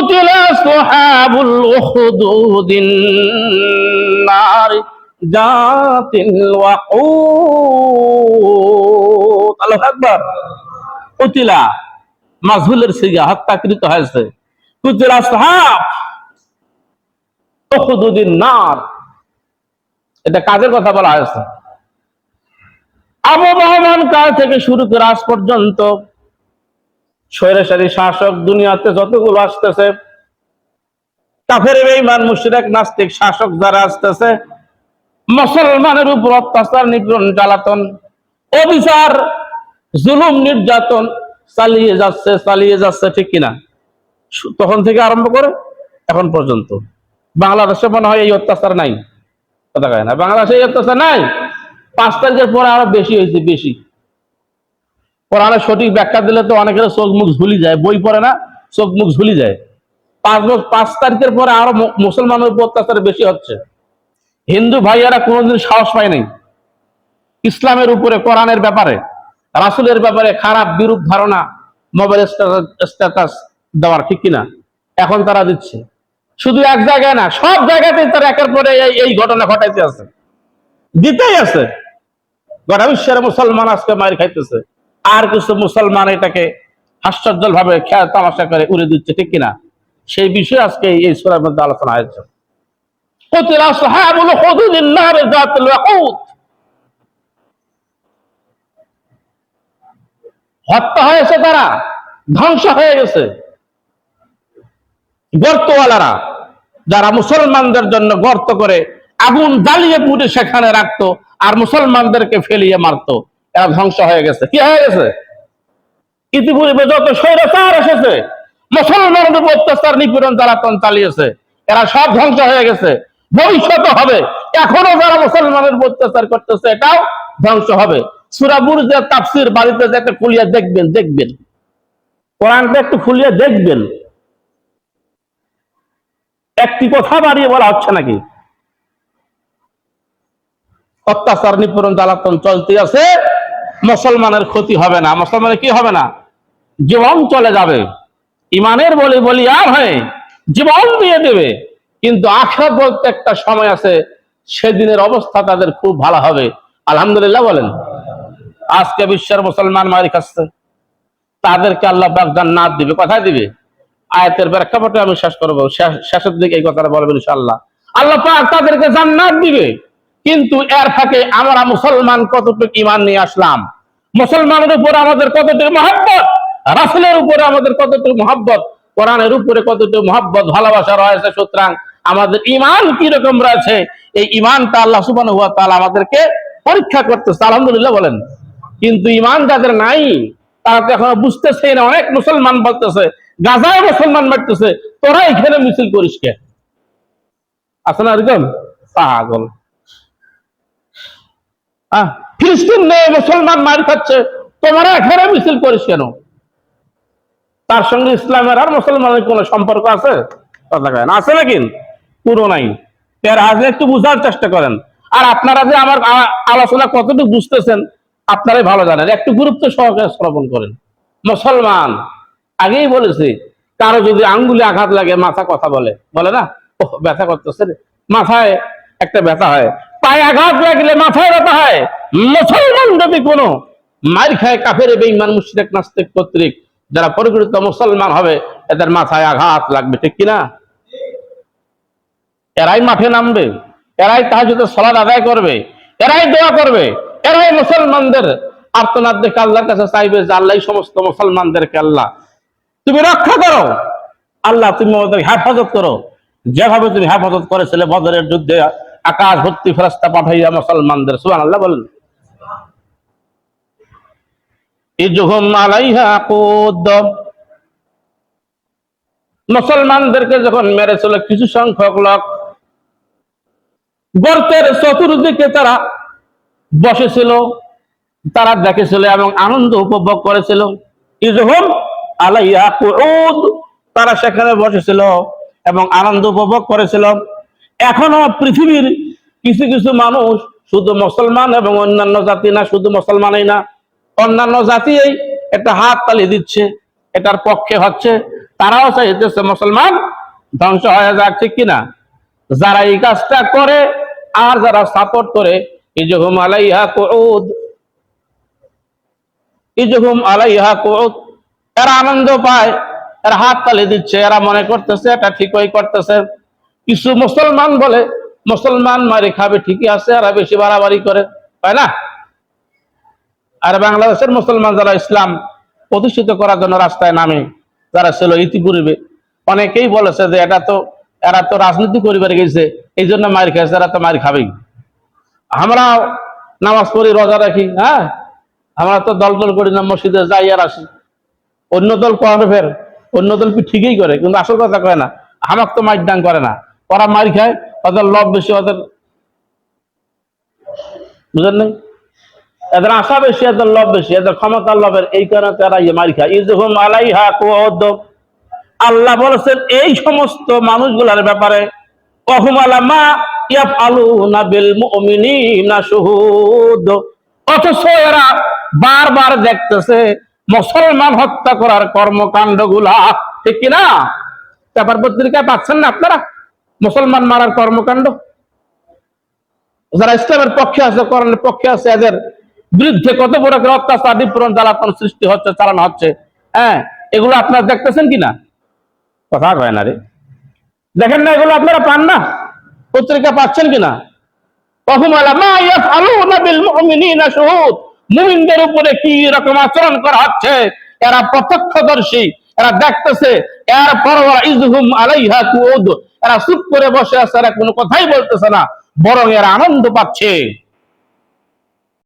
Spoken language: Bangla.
قتل أصحاب الأخدود النار ذات الوقود الله أكبر قتل মাজহুলের সিগা হত্যাকৃত হয়েছে কুতিল আসহাব উখদুদিন নার এটা কাজের কথা বলা হয়েছে আবহমান কাল থেকে শুরু করে আজ পর্যন্ত স্বৈরাচারী শাসক দুনিয়াতে যতগুলো আসতেছে, কাফের, বেঈমান, মুশরিক, নাস্তিক শাসক যারা আসতেছে, মুসলমানের উপর অত্যাচার, নিপীড়ন, জ্বালাতন, অবিচার, জুলুম, নির্যাতন চালিয়ে যাচ্ছে চালিয়ে যাচ্ছে ঠিক কিনা? তখন থেকে আরম্ভ করে এখন পর্যন্ত। বাংলাদেশে মনে হয় এই অত্যাচার নাই। কথা কয় না, বাংলাদেশে এই অত্যাচার নাই। পাঁচ তারিখের পরে আরও বেশি হয়েছে, বেশি। কোরআনের সঠিক ব্যাখ্যা দিলে তো অনেকের চোখ মুখ ঝুলি যায়, বই পড়ে না, চোখ মুখ ঝুলি যায়। পাঁচ বছর পাঁচ তারিখের পরে আরও মুসলমানের উপর অত্যাচার বেশি হচ্ছে। হিন্দু ভাইয়ারা কোনোদিন সাহস পায় নাই। ইসলামের উপরে, কোরআনের ব্যাপারে, রাসুলের ব্যাপারে খারাপ বিরূপ ধারণা, মোবাইল স্ট্যাটাস দেওয়ার, ঠিক কিনা? এখন তারা দিচ্ছে। শুধু এক জায়গায় না, সব জায়গাতেই তারা একের পরে এই- ঘটনা ঘটাইতে আছে। দিতেই আছে। গোটা বিশ্বের মুসলমান আজকে মার খাইতেছে। আর কিছু মুসলমান এটাকে হাস্যজ্জ্বল ভাবে খেয়া তামাশা করে উড়ে দিচ্ছে, ঠিক কিনা? সেই বিষয়ে আজকে এই সুরের মধ্যে আলোচনা হয়েছে। হত্যা হয়েছে তারা, ধ্বংস হয়ে গেছে। গর্তওয়ালারা, যারা মুসলমানদের জন্য গর্ত করে, আগুন জ্বালিয়ে পুড়ে সেখানে রাখতো, আর মুসলমানদেরকে ফেলিয়ে মারতো। এরা ধ্বংস হয়ে গেছে। কি হয়ে গেছে? ইতিপূর্বে যত স্বৈরাচার এসেছে মুসলমানদের উপর অত্যাচার নিপীড়ন জ্বালাতন চালিয়েছে, এরা সব ধ্বংস হয়ে গেছে। ভবিষ্যতে হবে। এখনও যারা মুসলমানের উপর অত্যাচার করতেছে, এটাও ধ্বংস হবে। সুরাবুর যে বাড়িতে যে একটা খুলিয়া দেখবেন দেখবেন। কোরআনটা একটু খুলিয়া দেখবেন। একটি কথা বাড়িয়ে বলা হচ্ছে নাকি? অত্যাচার, নিপীড়ন, জ্বালাতন চলতে আছে। মুসলমানের ক্ষতি হবে না, মুসলমানের কি হবে না? জীবন চলে যাবে। ইমানের বলি বলি আর হয়, জীবন দিয়ে দেবে। কিন্তু আখরাত বলতে একটা সময় আছে, সেদিনের অবস্থা তাদের খুব ভালো হবে। আলহামদুলিল্লাহ বলেন। আজকে বিশ্বের মুসলমান মারি খাচ্ছে তাদেরকে আল্লাহ পাক না দিবে। কোথায় দিবে? আয়াতের প্রেক্ষাপটে আমি শেষ করব। শেষ- শেষের দিকে এই কথাটা বলবেন ইনশাআল্লাহ। আল্লাহ পাক তাদেরকে জান্নাত দিবে। কিন্তু এর ফাঁকে আমরা মুসলমান কতটুকু ইমান নিয়ে আসলাম? মুসলমানের উপরে আমাদের কতটুকু মহাব্বত? রাসুলের উপরে আমাদের কতটুকু মহাব্বত? কোরআনের উপরে কতটুকু মহাব্বত? ভালোবাসা রয়েছে, সুতরাং আমাদের ইমান কি রকম রয়েছে? এই ইমানটা আল্লাহ সুবহানাহু ওয়া তাআলা আমাদেরকে পরীক্ষা করতেছে, আলহামদুলিল্লাহ বলেন। কিন্তু ইমান যাদের নাই, তারা তো এখনও বুঝতেছে না, অনেক মুসলমান বলতেছে, গাজায় মুসলমান মারতেছে তোরা এখানে মিছিল করিস কে? আসলে এরকম? পাগল। ফিলিস্তিন নেই, মুসলমান মার খাচ্ছে। এখানে মিছিল করিস কেন? তার সঙ্গে ইসলামের আর মুসলমানের কোন সম্পর্ক আছে? আছে নাকি? পুরো নাই। এর একটু বুঝার চেষ্টা করেন। আর আপনারা যে আমার আলোচনা কতটুকু বুঝতেছেন, আপনারাই ভালো জানেন। একটু গুরুত্ব সহকারে শ্রবণ করেন। মুসলমান, আগেই বলেছি, কারও যদি আঙ্গুলে আঘাত লাগে, মাথা কথা বলে। বলে না? ও ব্যথা করতেছে মাথায় একটা ব্যথা হয়। পায়ে আঘাত লাগলে মাথায় ব্যথা হয়। মুসলমান যদি কোনো মার খায়, কাফের, বেঈমান, মুশরিক, নাস্তিক কর্তৃক, যারা পরিকৃত মুসলমান হবে, এদের মাথায় আঘাত লাগবে, ঠিক কিনা? এরাই মাঠে নামবে, এরাই তাহাজুদের সলাদ আদায় করবে, এরাই দোয়া করবে, এরাই মুসলমানদের আর্তনাদ দেখে আল্লাহর কাছে চাইবে যে আল্লাহ সমস্ত মুসলমানদেরকে আল্লাহ তুমি রক্ষা করো, আল্লাহ তুমি আমাদের হেফাজত করো। যেভাবে তুমি হেফাজত করেছিলে বদরের যুদ্ধে আকাশ ভর্তি ফেরস্তা পাঠাইয়া মুসলমানদের সুবহান আল্লাহ বলেন মুসলমানদেরকে যখন মেরেছিল কিছু সংখ্যক লোক, গর্তের চতুর্দিকে তারা বসেছিল, তারা দেখেছিল এবং আনন্দ উপভোগ করেছিল। ইজহুম কুউদ তারা সেখানে বসেছিল এবং আনন্দ উপভোগ করেছিল। এখনও পৃথিবীর কিছু কিছু মানুষ শুধু মুসলমান এবং অন্যান্য জাতি না, শুধু মুসলমানই না, অন্যান্য জাতি একটা হাত তালি দিচ্ছে, এটার পক্ষে হচ্ছে, তারাও চাইতেছে মুসলমান ধ্বংস হয়ে ঠিক কিনা? যারা এই কাজটা করে আর যারা সাপোর্ট করে, ইজহুম আলাইহা কুউদ, ইজহুম আলাইহা কুউদ, এরা আনন্দ পায়, এরা হাত তালি দিচ্ছে, এরা মনে করতেছে এটা ঠিকই করতেছে। কিছু মুসলমান বলে, মুসলমান মারি খাবে, ঠিকই আছে এরা বেশি বাড়াবাড়ি করে, তাই না? আর বাংলাদেশের মুসলমান যারা ইসলাম প্রতিষ্ঠিত করার জন্য রাস্তায় নামে, যারা ছিল ইতিপূর্বে, অনেকেই বলেছে যে এটা তো, এরা তো রাজনীতি করিবার গেছে, এই জন্য মার খেয়েছে, এরা তো মার খাবেই। আমরা নামাজ পড়ি, রোজা রাখি হ্যাঁ? আমরা তো দল দল করি না, মসজিদে যাই আর আসি। অন্য দল করে ফের, অন্য দল ঠিকই করে, কিন্তু আসল কথা কয় না আমাক তো মাইর ডাং করে না। ওরা মার খায়, ওদের লব বেশি, ওদের বুঝলেন এদের আশা বেশি, এদের লব বেশি, এদের ক্ষমতার লবের এই কারণে তারা ইয়ে মারি খায়। ইজহুম আলাইহা কুউদ। আল্লাহ বলেছেন, এই সমস্ত মানুষগুলার ব্যাপারে অহুম মুমিনিনা শুহুদ। অথচ এরা বারবার দেখতেছে, মুসলমান হত্যা করার কর্মকাণ্ডগুলা ঠিক কিনা? পেপার পত্রিকায় পাচ্ছেন না আপনারা? মুসলমান মারার কর্মকাণ্ড? যারা ইসলামের পক্ষে আছে করণের পক্ষে আছে, এদের বিরুদ্ধে কত বড় অত্যাচার নিপীড়ন জ্বালাতন সৃষ্টি হচ্ছে, চালানো হচ্ছে। হ্যাঁ এগুলো আপনারা দেখতেছেন কিনা? কথা কয় না রে। দেখেন না, এগুলো আপনারা পান না? পত্রিকা পাচ্ছেন কিনা? উপরে কি রকম আচরণ করা হচ্ছে? এরা প্রত্যক্ষদর্শী, এরা দেখতেছে এর চুপ করে বসে আছে এরা কোনো কথাই বলতেছে না বরং এরা আনন্দ পাচ্ছে।